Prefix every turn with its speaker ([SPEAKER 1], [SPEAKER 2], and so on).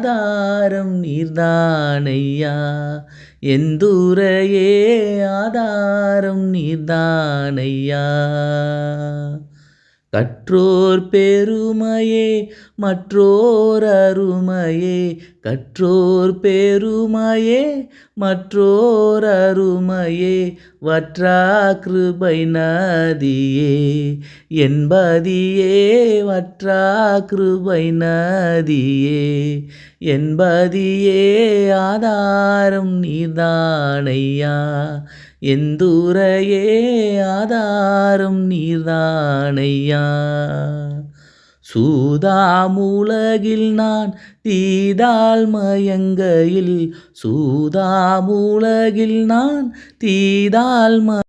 [SPEAKER 1] ஆதாரம் நீர்தானையா? எந்தூரையே ஆதாரம் நீர்தானையா? கற்றோர் பெருமையே மற்றோர் அருமையே. கற்றோர் பெருமையே மற்றோர் அருமையே. வற்றா கிருபை நதியே. என்பதியே வற்றா கிருபை நதியே. என்பதியே ஆதாரம் நீதானையா எந்தூரையே ஆதாரம் நீதானையா சூதாமுலகில் நான் தீதால் மயங்கையில் சூதாமுலகில் நான் தீதால் ம